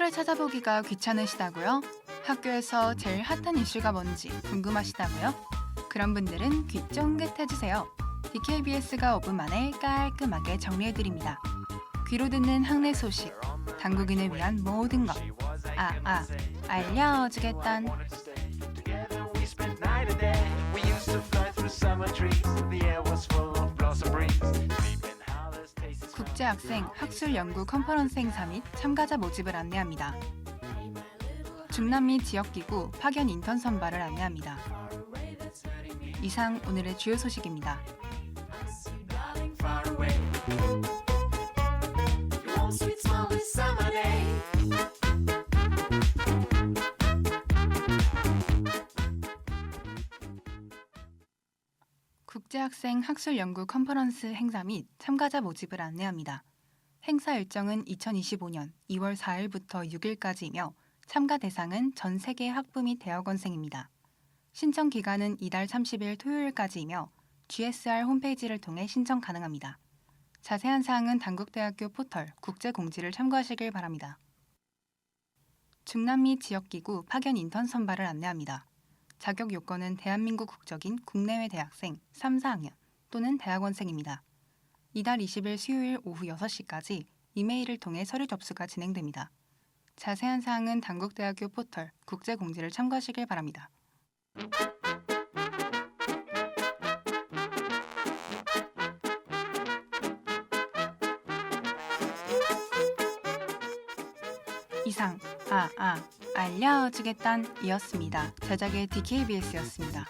포털을 찾아보기가 귀찮으시다고요? 학교에서 제일 핫한 이슈가 뭔지 궁금하시다고요? 그런 분들은 귀 쫑긋 해주세요. DKBS가 5분 만에 깔끔하게 정리해드립니다. 귀로 듣는 학내 소식, 당국인을 위한 모든 것. 아, 아, 알려주겠단. 국제 학생 학술 연구 컨퍼런스 행사 및 참가자 모집을 안내합니다. 중남미 지역기구 파견 인턴 선발을 안내합니다. 이상 오늘의 주요 소식입니다. 국제학생 학술 연구 컨퍼런스 행사 및 참가자 모집을 안내합니다. 행사 일정은 2025년 2월 4일부터 6일까지이며 참가 대상은 전 세계 학부 및 대학원생입니다. 신청 기간은 이달 30일 토요일까지이며 GSR 홈페이지를 통해 신청 가능합니다. 자세한 사항은 단국대학교 포털 국제공지를 참고하시길 바랍니다. 중남미 지역기구 파견 인턴 선발을 안내합니다. 자격 요건은 대한민국 국적인 국내외 대학생 3, 4학년 또는 대학원생입니다. 이달 20일 수요일 오후 6시까지 이메일을 통해 서류 접수가 진행됩니다. 자세한 사항은 단국대학교 포털 국제 공지를 참고하시길 바랍니다. 이상 아 아 알려주겠단 이었습니다. 제작의 DKBS였습니다.